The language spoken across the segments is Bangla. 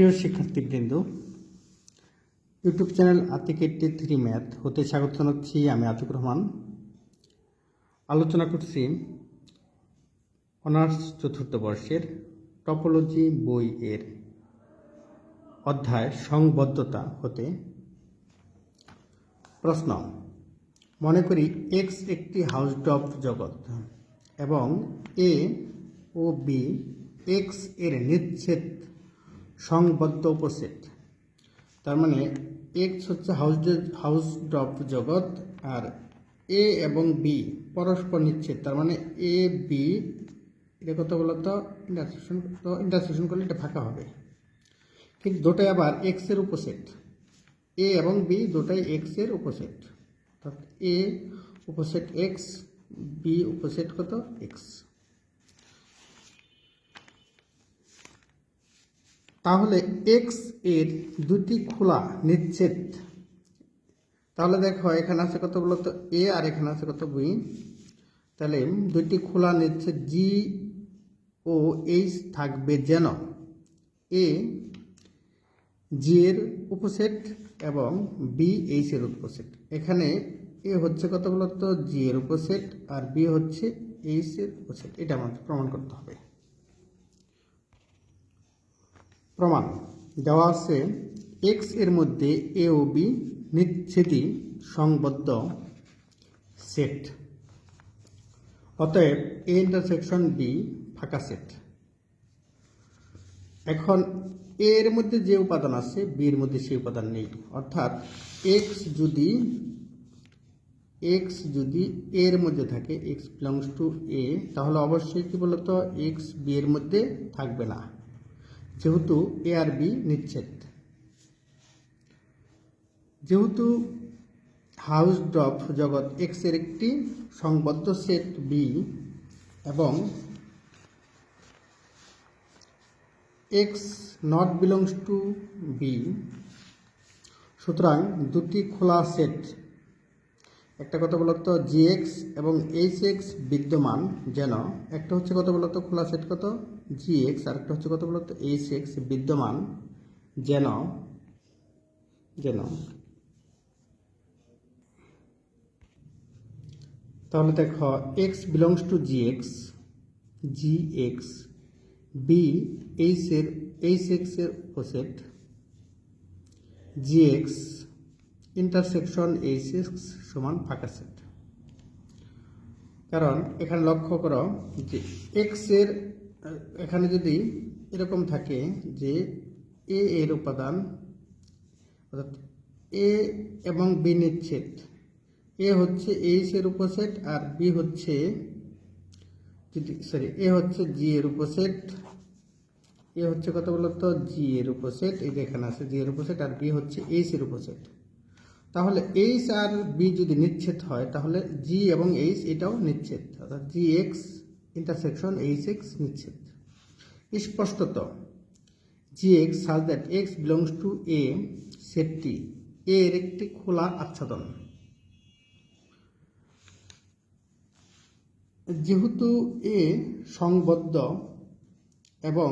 প্রিয় শিক্ষার্থীবৃন্দ YouTube channel Atik eighty three math হতে স্বাগত জানাচ্ছি আমি আতিক রহমান। আলোচনা করছি অনার্স চতুর্থ বর্ষের টপোলজি বই এর অধ্যায় সংবদ্ধতা হতে। প্রশ্ন, মনে করি এক্স একটি হাউস ডব জগৎ এবং এ ও বি এক্সের নিচ্ছেদ সংবদ্ধ উপসেট তার মানে এক্স হচ্ছে হাউস হাউস ড্রপ জগৎ আর এ এবং বি পরস্পর নিচ্ছেদ। তার মানে এ বি এটা কত বলতো ইন্টারসেকশন তো ইন্টারসেকশন করলে এটা ফাঁকা হবে। কিন্তু দুটাই আবার এক্সের উপসেট এ এবং বি দুটাই এক্সের উপসেট অর্থাৎ এ উপসেট এক্স বি উপসেট কত? এক্স তাহলে এক্সের দুটি খোলা নিচ্ছেদ তাহলে দেখো, এখানে আছে কত বলতো এ আর এখানে আছে কত বি তাহলে দুটি খোলা নিচ্ছে জি ও এইচ থাকবে যেন এ জি এর উপসেট এবং বি এইচ এর উপসেট। এখানে এ হচ্ছে কত বলতো জি এর উপসেট আর বি হচ্ছে এইচ এর উপসেট। এটা আমাদের প্রমাণ করতে হবে। প্রমাণ। দেওয়া আছে এক্সের মধ্যে এ ও বি নিচ্ছেদি সংবদ্ধ সেট অতএব এ ইন্টারসেকশন বি ফাঁকা সেট এখন এ এর মধ্যে যে উপাদান আছে বি এর মধ্যে সেই উপাদান নেই। অর্থাৎ এক্স যদি এক্স যদি এ এর মধ্যে থাকে এক্স বিলংস টু এ তাহলে অবশ্যই কি বলতো? এক্স বি এর মধ্যে থাকবে না। যেহেতু এ আর বি নিচ্ছেদ। যেহেতু হাউস ড্রপ জগৎ এক্সের একটি সংবদ্ধ সেট বি এবং X not belongs to B সুতরাং দুটি খোলা সেট একটা কথা বলতো জি এক্স এবং এইচ এক্স বিদ্যমান যেন, একটা হচ্ছে কত বলতো? খোলা সেট কত? জি এক্স আর একটা হচ্ছে কত বলতো? এইচ এক্স বিদ্যমান, যেন যেন। তাহলে দেখো x belongs to G x G x B H এর এইচ এক্সের opposite G x intersection H x সমান ফাঁকা সেট কারণ এখানে লক্ষ্য করো যে এক্সের এখানে যদি এরকম থাকে যে এ এর উপাদান, অর্থাৎ এ এবং বি নিচ্ছেদ এ হচ্ছে এইচ এর উপসেট আর বি হচ্ছে, যদি সরি এ হচ্ছে জি এর উপসেট এ হচ্ছে কত বলতো? জি এর উপসেট, এই যে এখানে আছে জি এর উপসেট আর বি হচ্ছে এইচ এর উপসেট। তাহলে এইচ আর বি যদি নিচ্ছেদ হয়, তাহলে জি এবং এইচ এটাও নিচ্ছেদ, অর্থাৎ G x intersection H x নিচ্ছেদ স্পষ্টত G x such that x belongs to A সেটটি এর একটি খোলা আচ্ছাদন। যেহেতু এ সংবদ্ধ এবং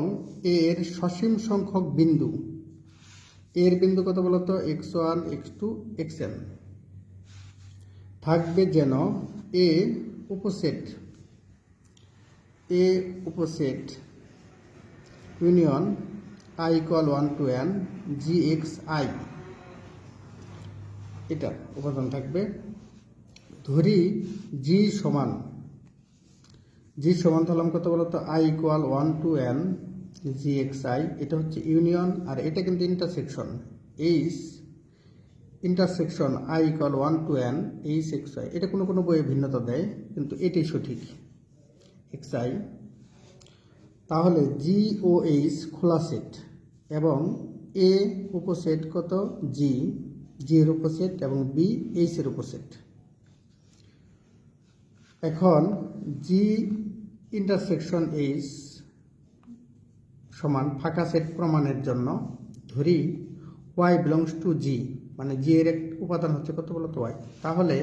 এর সসীম সংখ্যক বিন্দু এর বিন্দু কত বলতো? X one x two x n থাকবে যেন এ উপসেট এ উপসেট union i equal one two n G x i. এটা উপাদান থাকবে। ধরি জি সমান জি সমান হলাম কত বলতো i equal one two n G x i. এটা হচ্ছে ইউনিয়ন, আর এটা কিন্তু intersection H intersection i equal one two n H x i. এটা কোনো কোনো বইয়ে ভিন্নতা দেয়, কিন্তু এটাই সঠিক। এক্স আই তাহলে জি ও এইচ খোলা সেট এবং এ উপসেট কত? জি জি এর উপসেট এবং বি এইচ এর উপসেট এখন জি ইন্টারসেকশন এইচ সমান ফাঁকা সেট প্রমাণের জন্য ধরি ওয়াই বিলংস টু জি মানে জি এর এক উপাদান হচ্ছে কত বলতো? ওয়াই তাহলে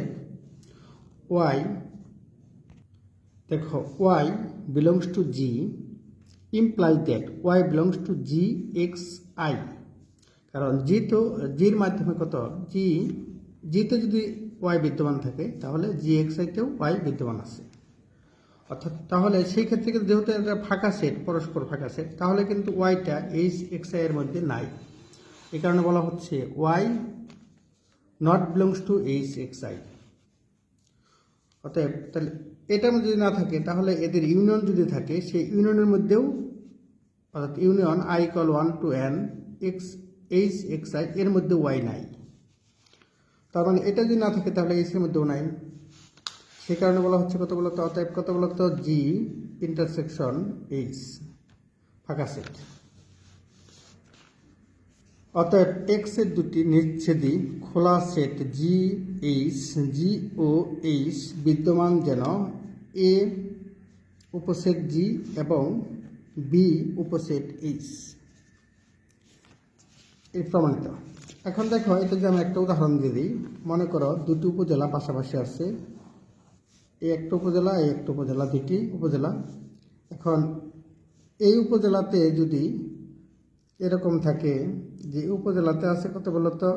ওয়াই দেখো y belongs to G imply that y belongs to G x i কারণ জি তো জির মাধ্যমে কত? জি জিতে যদি ওয়াই বিদ্যমান থাকে, তাহলে জি এক্স আইতেও ওয়াই বিদ্যমান আছে। অর্থাৎ তাহলে সেই ক্ষেত্রে কিন্তু যেহেতু এটা ফাঁকা সেট পরস্পর ফাঁকা সেট তাহলে কিন্তু ওয়াইটা এইচ এক্স আই এর মধ্যে নাই। এ কারণে বলা হচ্ছে y not belongs to H x i অতএব তাহলে এটার মধ্যে যদি না থাকে, তাহলে এদের ইউনিয়ন যদি থাকে, সেই ইউনিয়নের মধ্যেও অর্থাৎ union i call one two n x H x i এর মধ্যে ওয়াই নাই। তার মানে এটা যদি না থাকে, তাহলে এর মধ্যেও নাই। সে কারণে বলা হচ্ছে কত বলতো? অতএব কত বলতো? জি ইন্টারসেকশন এইচ ফাঁকা সেট অতএব এক্সের দুটি নিচ্ছেদি খোলা সেট জি এইচ, জি ও এইচ বিদ্যমান যেন এ উপসেট জি এবং বি উপসেট এইচ। এই প্রমাণিত। এখন দেখো, এটা যে আমি একটা উদাহরণ দিয়ে দিই, মনে করো দুটি উপজেলা পাশাপাশি আছে। এই একটা উপজেলা এই একটা উপজেলা, দুটি উপজেলা। এখন এই উপজেলাতে যদি এরকম থাকে যে উপজেলাতে আছে কত বলতো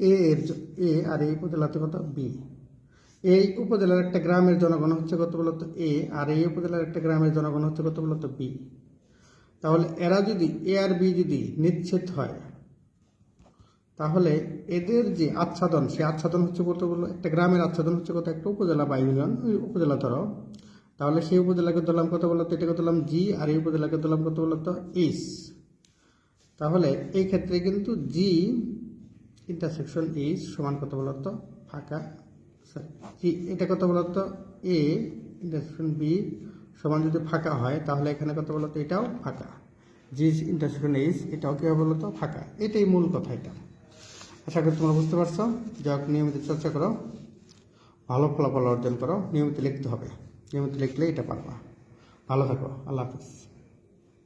এ এর এ আর এই উপজেলাতে কত? বি এই উপজেলার একটা গ্রামের জনগণ হচ্ছে কত বলতো এ আর এই উপজেলার একটা গ্রামের জনগণ হচ্ছে কত বলতো বি তাহলে এরা যদি এ আর বি যদি নিচ্ছেদ হয়, তাহলে এদের যে আচ্ছাদন, সে আচ্ছাদন হচ্ছে কত বলল একটা গ্রামের আচ্ছাদন হচ্ছে কত? একটা উপজেলা বা ইউনিয়ন উপজেলা ধরো। তাহলে সেই উপজেলাকে ধরলাম কত বলতো এটাকে ধরলাম জি আর এই উপজেলাকে ধরলাম কত বলতো ইস তাহলে এই ক্ষেত্রে কিন্তু জি ইন্টারসেকশন ইস সমান কত বলতো? ফাঁকা। জি এটা কত বলতো? এ ইন্টারসেকশন বি সমান যদি ফাঁকা হয়, তাহলে এখানে কত বলতো? এটাও ফাঁকা। জি ইন্টারসেকশন ইস এটাও কী হবে বলতো? ফাঁকা। এটাই মূল কথা এটা। আশা করি তোমরা বুঝতে পারছ। যাক নিয়মিত চর্চা করো। ভালো ফলাফল অর্জন করো। নিয়মিত লিখতে হবে। নিয়মিত লিখলে এটা পারবা। ভালো থাকো। আল্লাহ হাফিজ।